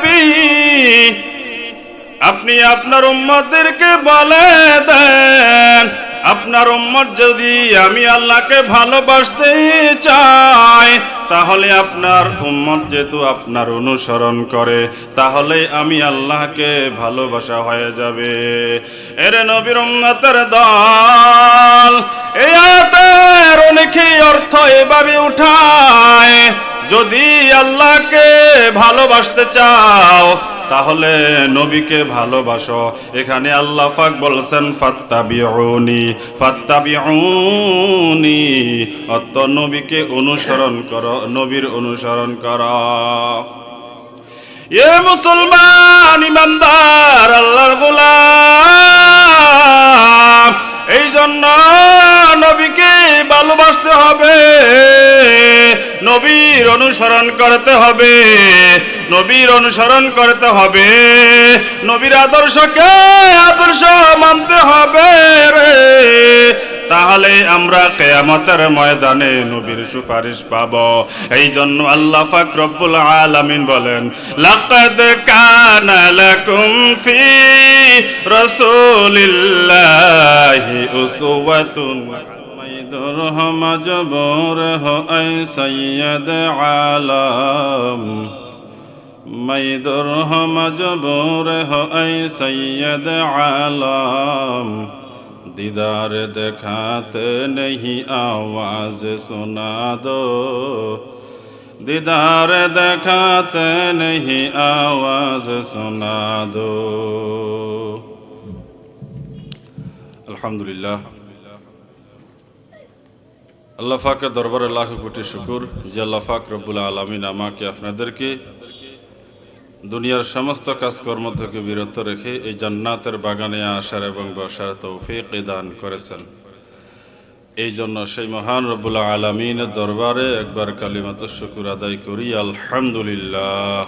নবী, আপনি আপনার উম্মতদেরকে বলে দেন, আপনার উম্মত যদি আমি আল্লাহকে ভালোবাসতে চাই, তাহলে আপনার উম্মত যেহেতু আপনার অনুসরণ করে, তাহলে আমি আল্লাহকে ভালোবাসা হয়ে যাবে। এর নবীর উম্মতের দল, এই আয়াতের অনেকেই অর্থ এভাবে উঠায়। যদি আল্লাহকে ভালোবাসতে চাও, তাহলে নবীকে ভালোবাসো। এখানে আল্লাহ পাক বলছেন, ফাত্তাবিউনি ফাত্তাবিউনি। অত নবীকে অনুসরণ করো, নবীর অনুসরণ করো। এ মুসলমান ইমানদার, আল্লাহর গোলাম, এই জন্য নবীকে ভালোবাসতে হবে। নবীর অনুসরণ করতে হবে। নবীর অনুসরণ করতে হবে। নবীর আদর্শকে আদর্শ মানতে হবে রে। তাহলে আমরা কেয়ামতের ময়দানে নবীর সুপারিশ পাব। এই জন্য আল্লাহ পাক রব্বুল আলামিন বলেন, লাকাদ কানা লাকুম ফি রাসূলিল্লাহি উসওয়াতুন درهم جبور ہو اے سید عالم. میں درہم جبور ہو اے سید عالم. دیدار دکھاتے نہیں آواز سنا دو. دیدار دکھاتے نہیں آواز سنا دو. الحمدللہ. আল্লাহ ফাকের দরবারে লাখ কোটি শুকুর যে আল্লাহ ফাক রব্বুল আলমিন আমাকে আপনাদেরকে দুনিয়ার সমস্ত কাজকর্ম থেকে বিরত রেখে এই জান্নাতের বাগানে আসার এবং বসার তৌফিক দান করেছেন। এই জন্য সেই মহান রব্বুল্লাহ আলমিনের দরবারে একবার কালিমাত শুকুর আদায় করি, আলহামদুলিল্লাহ।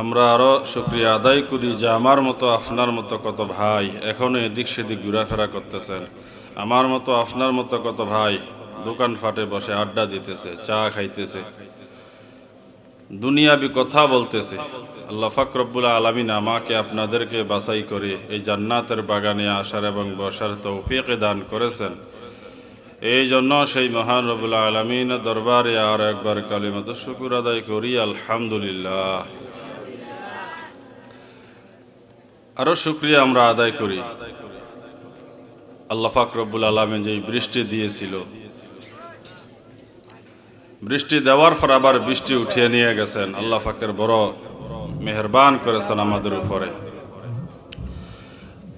আমরা আরও শুক্রিয়া আদায় করি যে আমার মতো আপনার মতো কত ভাই এখনও এদিক সেদিক ঘোরাফেরা করতেছেন। আমার মতো, আপনার মতো কত ভাই দোকান ফাটে বসে, আড্ডা দিতেছে, চা খাইতেছে। দুনিয়াবি কথা বলতেছে। আল্লাহ ফাকরবুল আলমিন আমাকে আপনাদেরকে বাছাই করে এই জান্নাতের বাগানে আসার এবং বসার তৌফিকে দান করেছেন। এই জন্য সেই মহান রবুল্লা আলমিন দরবারে আর একবার কালিমত শুকুর আদায় করি, আলহামদুলিল্লাহ। আরও শুক্রিয়া আমরা আদায় করি। আল্লাহ ফাকরবুল আলমিন যে বৃষ্টি দিয়েছিল, বৃষ্টি দেওয়ার পর আবার বৃষ্টি উঠিয়ে নিয়ে গেছেন। আল্লাহ ফাকের বড় মেহরবান করেছেন আমাদের উপরে।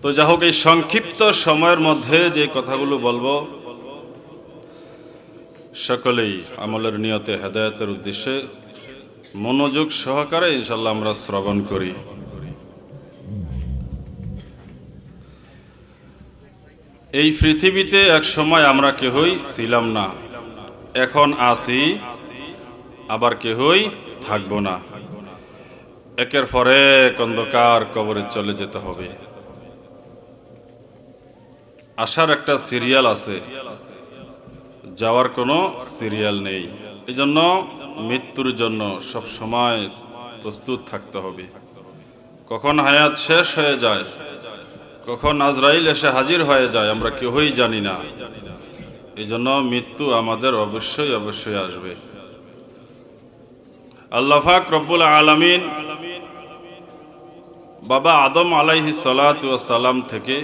তো যা হোক, এই সংক্ষিপ্ত সময়ের মধ্যে যে কথাগুলো বলব, সকলেই আমলের নিয়তে হেদায়তের উদ্দেশ্যে মনোযোগ সহকারে ইনশাল্লাহ আমরা শ্রবণ করি। এই পৃথিবীতে এক সময় আমরা কেহই ছিলাম না। এখন আসি আবার কেহই থাকব না। একের পরে অন্ধকার কবরে চলে যেতে হবে। আসার একটা সিরিয়াল আছে। যাওয়ার কোনো সিরিয়াল নেই। এই জন্য মৃত্যুর জন্য সব সময় প্রস্তুত থাকতে হবে। কখন হায়াত শেষ হয়ে যায় কখন আজরাইল এসে হাজির হয়ে যায়, আমরা কেউই জানি না। এই জন্য মৃত্যু আমাদের অবশ্যই অবশ্যই আসবে। আল্লাহাক রব্বুল আলমিন বাবা আদম আলাইহি সালাম থেকে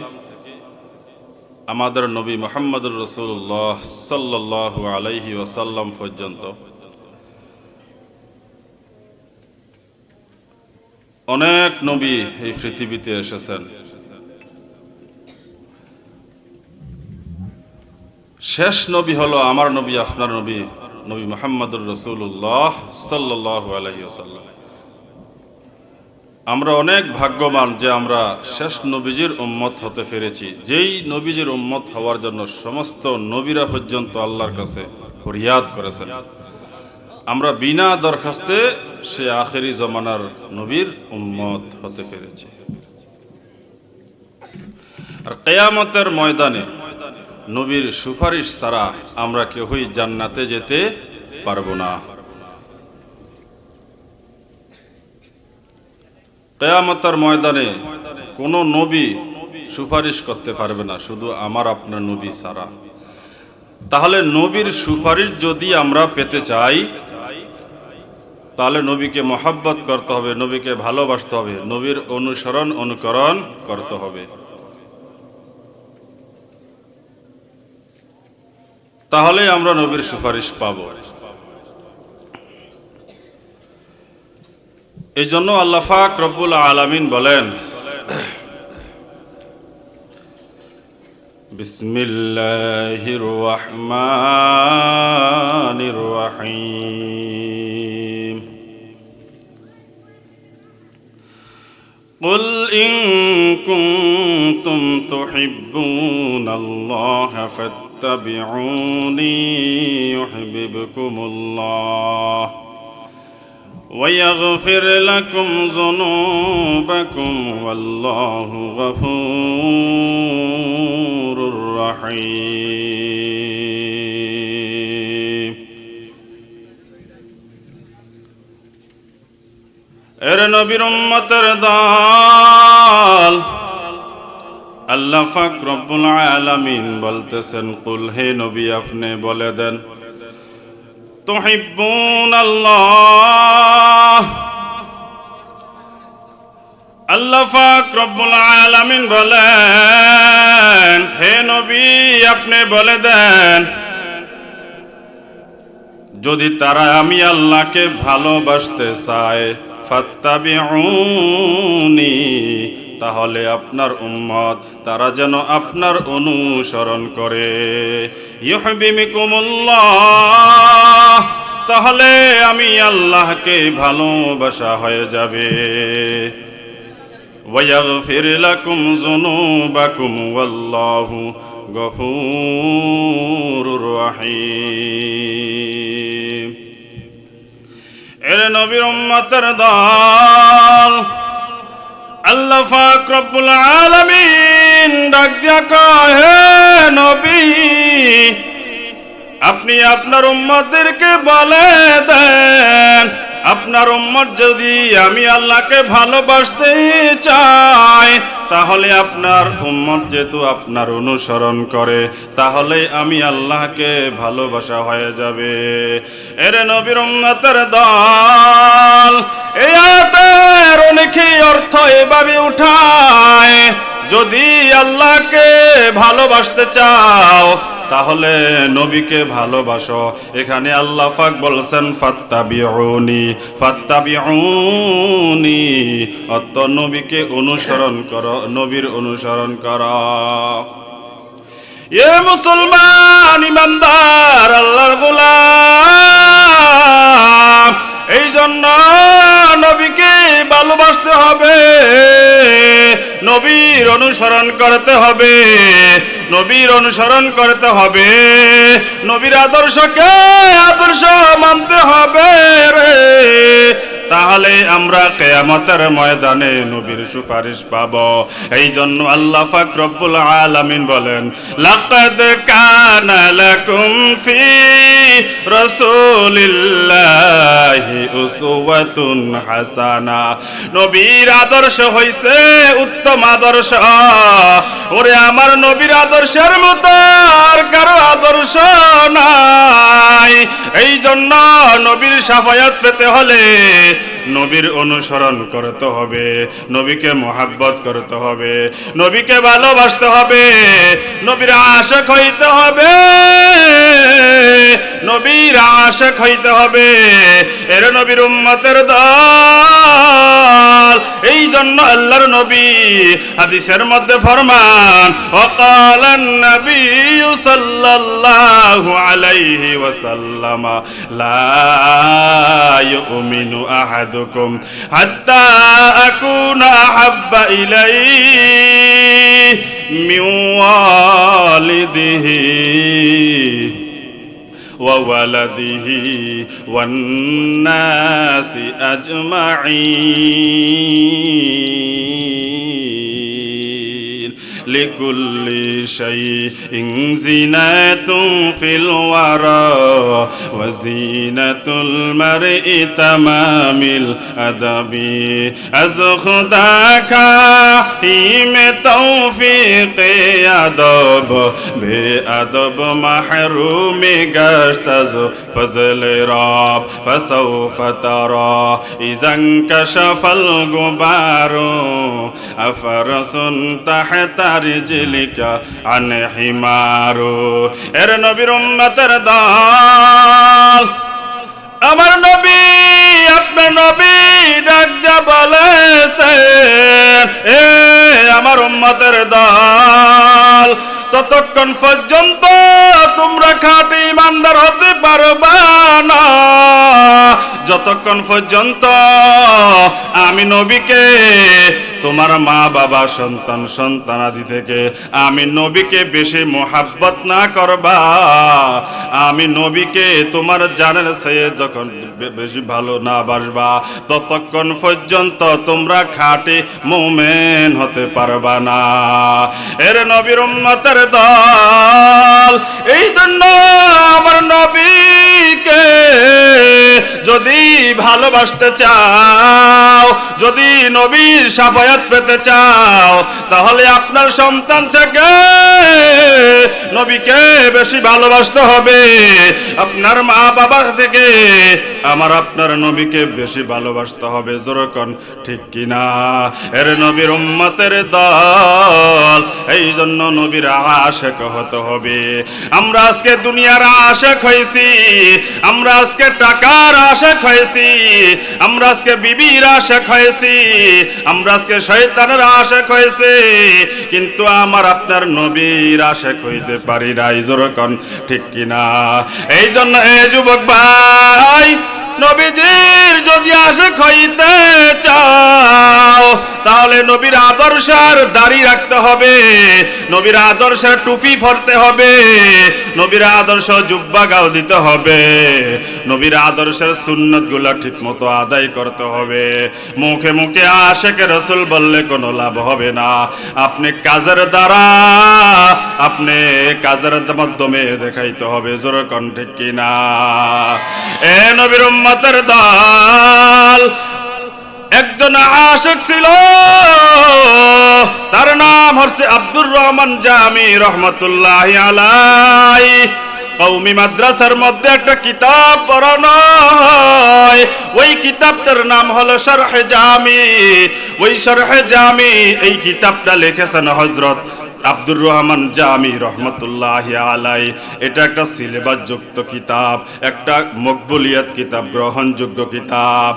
আমাদের নবী মোহাম্মদুর রসুল্লাহ সাল্লাহ আলাইহি ওয়াসাল্লাম পর্যন্ত অনেক নবী এই পৃথিবীতে এসেছেন। শেষ নবী হলো আমার নবী, আপনার নবী নবী মোহাম্মদুর রসুল্লাহ সাল্লাহ আমরা অনেক ভাগ্যবান যে আমরা শেষ নবীজির উম্মত হতে পেরেছি। যেই নবীজির উম্মত হওয়ার জন্য সমস্ত নবীরা পর্যন্ত আল্লাহর কাছে ফরিয়াদ করেছেন। আমরা বিনা দরখাস্তে সে আখেরি জমানার নবীর উম্মত হতে পেরেছি। আর কেয়ামতের ময়দানে নবীর সুপারিশ ছাড়া আমরা কেউই জান্নাতে যেতে পারব না। কেয়ামতার ময়দানে কোনো নবী সুপারিশ করতে পারবে না, শুধু আমার আপনার নবী সারা তাহলে নবীর সুপারিশ যদি আমরা পেতে চাই, তাহলে নবীকে মহাব্বত করতে হবে, নবীকে ভালোবাসতে হবে, নবীর অনুসরণ, অনুকরণ করতে হবে। তাহলে আমরা নবীর সুপারিশ পাব এই জন্য আল্লাফাক রব্বুল আলামিন বলেন বিসমিল্লাহির রহমানির রহিম قل إن كنتم تحبون الله فاتبعوني يحببكم الله ويغفر لكم ذنوبكم والله غفور رحيم এর নবীর উম্মতের দল আল্লাহ পাক রব্বুল আলামিন বলতেছেন, কুল হে নবী, আপনি বলে দেন তুহিব্বুন আল্লাহ আল্লাহ পাক রব্বুল আলামিন বলেন, হে নবী, আপনি বলে দেন, যদি তারা আমি আল্লাহকে ভালোবাসতে চায়, ফাত্তাবিউনি। তাহলে আপনার উম্মত তারা যেন আপনার অনুসরণ করে ইউহিবিকুমুল্লাহ তাহলে আমি আল্লাহকে ভালোবাসা হয়ে যাবে ويغفر لكم ذنوبكم والله غفور رحيم এর নবীর উম্মতের দল আল্লাহ পাক রব্বুল ডাক দিয়া কয়, হে নবী, আপনি আপনার উম্মতদেরকে বলে দেন, আপনার উম্মত যদি আমি আল্লাহকে ভালোবাসতে চাই তাহলে আপনার উম্মত যেহেতু আপনার অনুসরণ করে, তাহলে আমি আল্লাহকে ভালোবাসা হয়ে যাবে। এর নবীর উন্নতের দল অর্থ এভাবে উঠায়, যদি আল্লাহকে ভালোবাসতে চাও তাহলে নবীকে ভালোবাসো। এখানে আল্লাহ পাক বলছেন, ফাত্তাবিউনি ফাত্তাবিউনি। অত নবীকে অনুসরণ করো, নবীর অনুসরণ করো। এ মুসলমান ইমানদার, আল্লাহর গোলাম এই জন্য নবীকে ভালোবাসতে হবে, নবীর অনুসরণ করতে হবে। নবীর অনুসরণ করতে হবে। নবীর আদর্শকে আদর্শ মানতে হবে রে। তাহলে আমরা কেয়ামতের ময়দানে নবীর সুপারিশ পাব। এই জন্য আল্লাহ পাক রব্বুল আলামিন বলেন, লাকাদ কানা লাকুম ফি রাসূলিল্লাহি উসওয়াতুন হাসানা। নবীর আদর্শ হইছে উত্তম আদর্শ। ওরে আমার নবীর আদর্শের মতো আর কারও আদর্শ নাই। এই জন্য নবীর সাফায়াত পেতে হলে নবীর অনুসরণ করতে হবে নবীকে মোহাব্বত করতে হবে নবীকে ভালোবাসতে হবে নবীর আশক হইতে হবে নবীর আশক হইতে হবে এর নবীর উম্মতের দল এই জন্য আল্লাহর নবী হাদিসের মধ্যে ফরমান وقال النبي صلى الله عليه وسلم لا يؤمن أحدكم حتى أكون أحب إليه من والده وولده والناس أجمعين. لكل شيء زينة في الورى وزينة المرء تمام الأدب از خدا خواهیم توفیق ادب به ادب محروم گشت از فضل رب فسوف ترى اذا انكشف الغبار افرس تحت رجلك عن حمار এর নবীর উম্মতের দল। আমার নবী, আপনার নবী ডাক দিয়া বলেছে, এ আমার উম্মতের দল, ততক্ষণ পর্যন্ত তোমরা খাঁটি ইমানদার হতে পারবা না। যতক্ষণ পর্যন্ত আমি নবীকে তোমার মা, বাবা, সন্তান সন্তান আদি থেকে আমি নবীকে বেশি মোহাব্বত না করবা। আমি নবীকে তোমার জানের সে যখন বেশি ভালো না বাসবা। ততক্ষণ পর্যন্ত তোমরা খাঁটি মোমেন হতে পারবা না। এর নবীর উম্মতের দল, এই জন্য আমার নবীকে যদি ভালোবাসতে চাও, যদি নবীর সাফায়াত পেতে চাও, তাহলে আপনার সন্তান থেকে নবীকে বেশি ভালোবাসতে হবে। আপনার মা বাবা থেকে আমার আপনার নবীকে বেশি ভালোবাসতে হবে যেরকম ঠিক কিনা? এর নবীর উম্মতের দল এই জন্য নবীর আশেক হতে হবে। আমরা আজকে দুনিয়ার আশেক হয়েছি, আমরা আজকে টাকার আশেক হয়েছি, আমরা আজকে বিবির আশেক হয়েছি, আমরা আজকে শয়তানের আশেক হয়েছে, কিন্তু আমার আপনার নবীর আশেক হইতে পারি নাই যেরকম ঠিক কিনা? এই জন্য এ যুবক ভাই নবীজির যদি আসে হইতে চাও তাহলে নবীর আদর্শের দাড়ি রাখতে হবে, নবীর আদর্শের টুপি পরতে হবে, নবীর আদর্শ জুব্বা গাও দিতে হবে, নবীর আদর্শের সুন্নতগুলা ঠিক মতো আদায় করতে হবে। মুখে মুখে আশেকে রসুল বললে কোনো লাভ হবে না। আপনি কাজের দ্বারা, আপনি কাজের মাধ্যমে দেখাইতে হবে, জোর ঠিক কিনা। এ নবীর উম্মতের দল একজন আশেক ছিল। তার নাম হচ্ছে আব্দুর রহমান জামি রহমতুল্লাহ আলাই কৌমি মাদ্রাসার মধ্যে একটা কিতাব পড়ানো হয়। ওই কিতাবটার নাম হলো শরহে জামি। ওই শরহে জামি এই কিতাবটা লিখেছেন হজরত আব্দুর রহমান জামি রহমতুল্লাহ আলাই। এটা একটা সিলেবাস যুক্ত কিতাব, একটা মকবুলিয়াত কিতাব, গ্রহণযোগ্য কিতাব।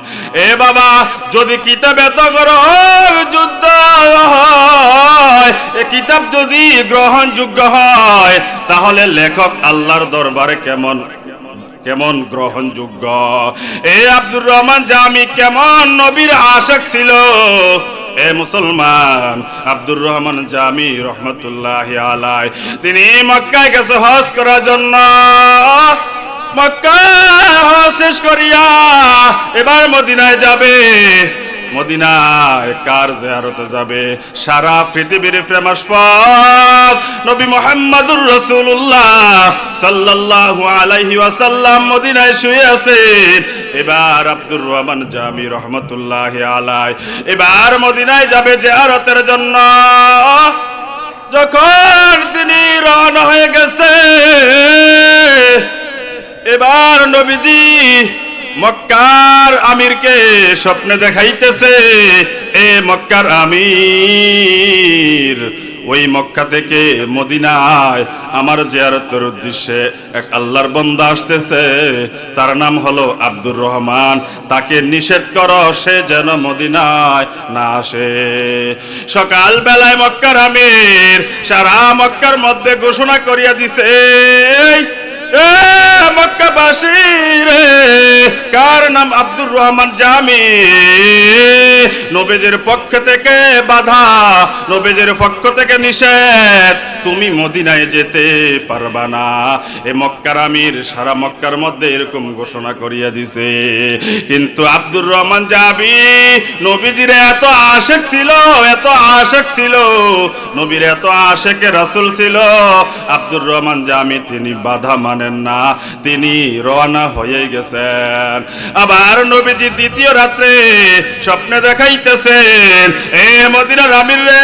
এ বাবা, যদি কিতাব এত গ্রহণ যুদ্ধ হয়, এ কিতাব যদি গ্রহণযোগ্য হয়, তাহলে লেখক আল্লাহর দরবারে কেমন কেমন গ্রহণযোগ্য? এ আব্দুর রহমান জামি কেমন নবীর আশক ছিল? এ মুসলমান আব্দুর রহমান জামি রহমতুল্লাহ আলাই। তিনি মক্কায় গেছে হজ করার জন্য। মক্কা শেষ করিয়া এবার মদিনায় যাবে। মদিনায় কার জিয়ারতে যাবে? সারা পৃথিবীর ফেমাস পথ নবী মোহাম্মদুর রাসূলুল্লাহ সাল্লাল্লাহু আলাইহি ওয়াসাল্লাম মদিনায় শুয়ে আছেন এবার আব্দুর রহমান জামি রহমতুল্লাহ আলাই এবার মদিনায় যাবে জিয়ারতের জন্য। যখন তিনি রওনা হয়ে গেছে, এবার নবীজি মক্কার আমিরকে স্বপ্নে দেখাইতেছে এ মক্কার আমির ওই মক্কা থেকে মদিনায় আমার জিয়ারতের উদ্দেশ্যে এক আল্লাহর বন্দা আসতেছে। তার নাম হলো আব্দুর রহমান। তাকে নিষেধ করো সে যেন মদিনায় না আসে। সকাল বেলায় মক্কার আমির সারা মক্কার মধ্যে ঘোষণা করিয়া দিছে "এই, আমির সারা মক্কার মধ্যে এরকম ঘোষণা করিয়া দিছে। কিন্তু আব্দুর রহমান জাবি নবীজির এত আশেক ছিল, এত আশেক ছিল, নবীর এত আশেকে রাসূল ছিল। আব্দুর রহমান জামি, তিনি বাধা মানে মানেন না, তিনি রওনা হয়ে গেছেন। আবার নবীজি দ্বিতীয় রাত্রে স্বপ্নে দেখাইতেছেন, এ মদিনার আমির রে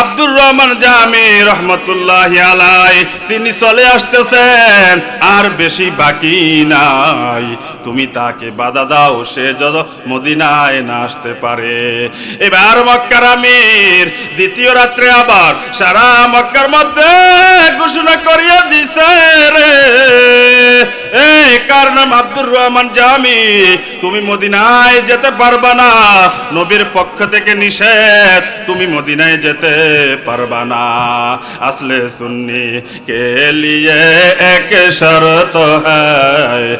আব্দুর রহমান জামি রহমতুল্লাহ আলাই তিনি চলে আসতেছেন, আর বেশি বাকি নাই। তুমি তাকে বাধা দাও, সে যত মদিনায় না আসতে পারে। এবার মক্কার আমির দ্বিতীয় রাত্রে আবার সারা মক্কার মধ্যে ঘোষণা করিয়া দিছে রে। কার নাম আব্দুর রহমান জামি তুমি মদিনায় যেতে পারবা না নবীর পক্ষ থেকে নিষেধ তুমি মদিনায় যেতে পারবা না আসলে সুন্নি কে লিয়ে এক শরত হ্যায়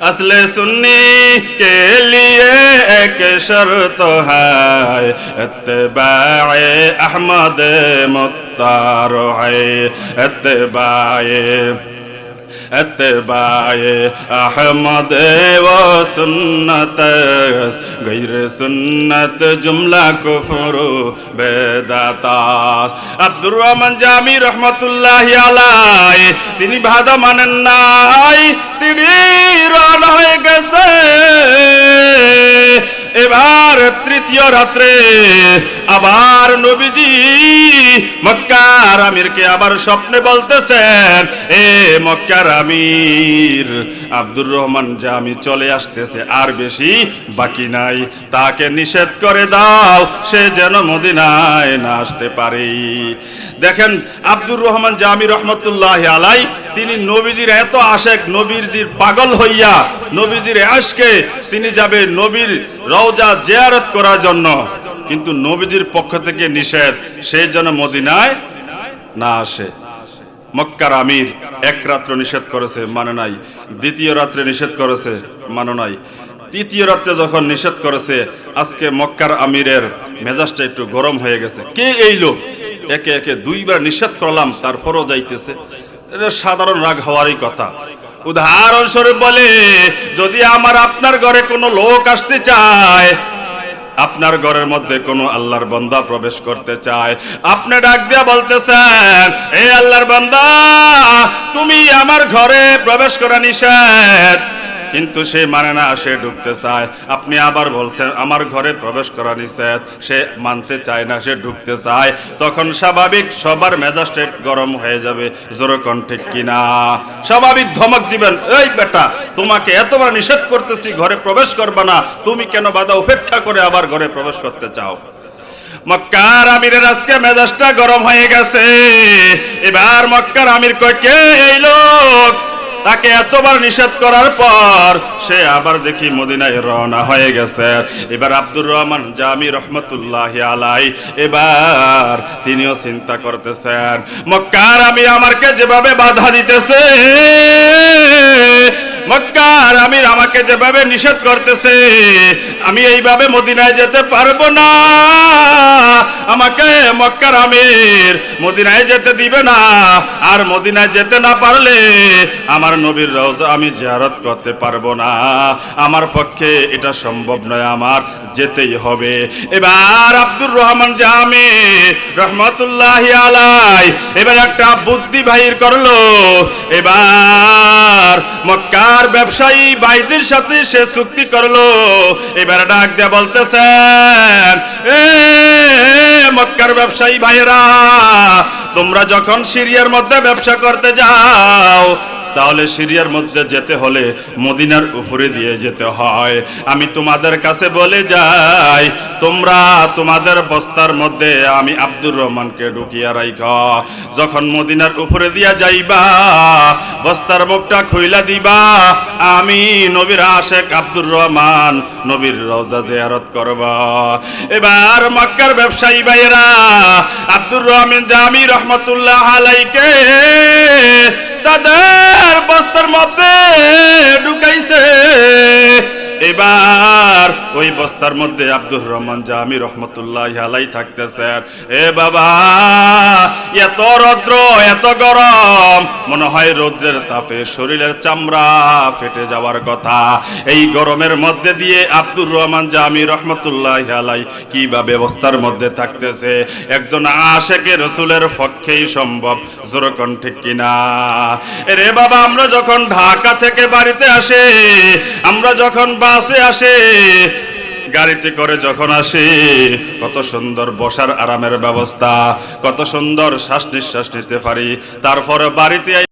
असले सुन्नी के लिए एक शर्त है इत्तेबाए अहमद मुत्तार है इत्तेबाए اتباع احمد و سنت غیر সুন্নত জুমলা কুফর বেদাতাস আব্দুর রহমান জামি রহমতুল্লাহ আলাই তিনি ভাদা মানেন নাই তিনি রওনা হয়ে গেছে এবার তৃতীয় রাত্রে আবার নবীজি মক্কার আমিরকে আবার স্বপ্নে বলতেছেন, এ মক্কার আমির, আব্দুর রহমান জামি চলে আসতেছে আর বেশি বাকি নাই, তাকে নিষেধ করে দাও, সে যেন মদিনায় না আসতে পারে। দেখেন, আব্দুর রহমান জামি রহমতুল্লাহ আলাই তিনি নবীজির এত আশেক, নবীজির পাগল হইয়া নবীজির আশকে তিনি যাবে নবীর রওজা জিয়ারত করার জন্য। কিন্তু নবীজির পক্ষ থেকে নিষেধ, সে যেন মদিনায় না আসে। মক্কার আমির এক রাত্র নিষেধ করেছে মানে নাই। দ্বিতীয় রাত্রে নিষেধ করেছে মানে নাই। তৃতীয় রাত্রে যখন নিষেধ করেছে, আজকে মক্কার আমিরের মেজাজটা একটু গরম হয়ে গেছে। কে এই লোক? একে একে দুইবার নিষেধ করলাম, তারপরও যাইতেছে। এটা সাধারণ রাগ হওয়ারই কথা। উদাহরণস্বরূপ বলে, যদি আমার আপনার ঘরে কোনো লোক আসতে চায়, আপনার ঘরের মধ্যে কোনো আল্লাহর বান্দা প্রবেশ করতে চায়, আপনি ডাক দিয়া বলতেছেন এই আল্লাহর বান্দা, তুমি আমার ঘরে প্রবেশ করা নিষেধ। কিন্তু সে মানে না, সে ঢুকতে চায়। আপনি আবার বলছেন, আমার ঘরে প্রবেশ করা নিষেধ, সে মানতে চায় না, সে ঢুকতে চায়। তখন স্বাভাবিক সবার মেজাজটা গরম হয়ে যাবে জোরকন ঠিক কিনা। স্বাভাবিক ধমক দিবেন, এই বেটা, তোমাকে এতবার নিষেধ করতেছি, ঘরে প্রবেশ করবা না। তুমি কেন বাধা উপেক্ষা করে আবার ঘরে প্রবেশ করতে চাও? মক্কার আমিরের আজকে মেজাজটা গরম হয়ে গেছে। এবার মক্কার আমির কয়, কে এই লোক? তাকে এতবার নিষেধ করার পর সে আবার দেখি মদিনায় রওনা হয়ে গেছে। এবার আব্দুর রহমান জামি রহমতুল্লাহ আলাই এবার তিনিও চিন্তা করতেছেন, মক্কার আমি আমারকে যেভাবে বাধা দিতেছে মক্কার আমির আমাকে যেভাবে নিষেধ করতেছে, আমি এইভাবে মদিনায় যেতে পারব না। আমাকে মক্কার আমির মদিনায় যেতে দিবে না। আর মদিনায় যেতে না পারলে আমার নবীর রওজা আমি জিয়ারত করতে পারব না। আমার পক্ষে এটা সম্ভব নয়, আমার যেতেই হবে। এবার আব্দুর রহমান জামি রহমতুল্লাহ আলাই এবার একটা বুদ্ধি বাহির করল। এবার মক্কার ব্যবসায়ী বাইদের সাথে সে চুক্তি করল। এবার ডাক দিয়ে বলতেছেন মক্কার ব্যবসায়ী ভাইয়েরা, তোমরা যখন সিরিয়ার মধ্যে ব্যবসা করতে যাও তাহলে সিরিয়ার মধ্যে যেতে হলে মদিনার উপরে দিয়ে যেতে হয়। আমি তোমাদের কাছে বলে যাই, তোমরা তোমাদের বস্তার মধ্যে আমি আব্দুর রহমানকে ঢুকিয়া রাইখ। যখন মদিনার উপরে দিয়া যাইবা, বস্তার মুখটা খুইলা দিবা, আমি নবীর আশেক আব্দুর রহমান নবীর রওজা জিয়ারত করব। এবার মক্কার ব্যবসায়ী ভাইয়েরা, আব্দুর রহমান জামি রহমতুল্লাহ আলাইকে তাদের বস্তার মধ্যে ঢুকাইছে। এবার ওই বস্তার মধ্যে আব্দুর রহমান জামি রহমতুল্লাহ আলাই থাকতেছেন। এ বাবা এত রৌদ্র, এত গরম। মনে হয় রৌদ্রের তাপে শরীরের চামড়া ফেটে যাওয়ার কথা। এই গরমের মধ্যে দিয়ে আব্দুর রহমান জামি রহমতুল্লাহ আলাই কি বা ব্যবস্থার মধ্যে থাকতেছে? একজন আশেকে রসুলের পক্ষেই সম্ভব, জোরকন ঠিক কিনা? রে বাবা, আমরা যখন ঢাকা থেকে বাড়িতে আসে, আমরা যখন বাসে আসে গাড়িতে করে যখন আসি, কত সুন্দর বসার আরামের ব্যবস্থা, কত সুন্দর শ্বাস নিঃশ্বাস নিতে পারি। তারপরে বাড়িতে